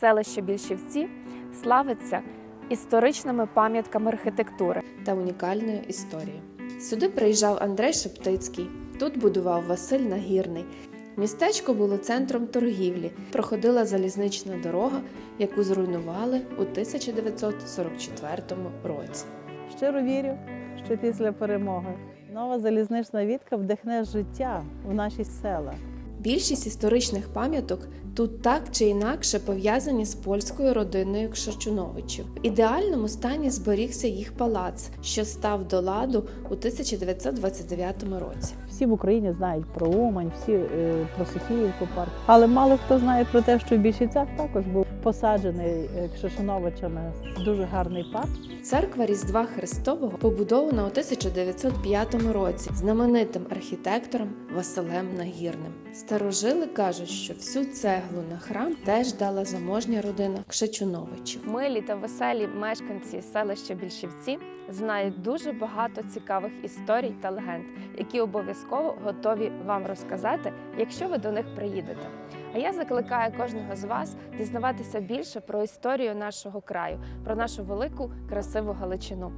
селище Більшівці славиться історичними пам'ятками архітектури. та унікальною історією. Сюди приїжджав Андрей Шептицький, тут будував Василь Нагірний. Містечко було центром торгівлі, проходила залізнична дорога, яку зруйнували у 1944 році. Щиро вірю, що після перемоги нова залізнична вітка вдихне життя в наші села. Більшість історичних пам'яток тут так чи інакше пов'язані з польською родиною Кшачуновичів. В ідеальному стані зберігся їх палац, що став до ладу у 1929 році. Всі в Україні знають про Умань, всі е, про Софіївку парк. Але мало хто знає про те, що в Більшівцях також був посаджений е, Кшишиновичами дуже гарний парк. Церква Різдва Христового побудована у 1905 році знаменитим архітектором Василем Нагірним. Старожили кажуть, що всю цеглу на храм теж дала заможня родина Кшачуновичів. Милі та веселі мешканці селища Більшівці знають дуже багато цікавих історій та легенд, які обов'язково готові вам розказати, якщо ви до них приїдете. А я закликаю кожного з вас дізнаватися більше про історію нашого краю, про нашу велику красиву Галичину.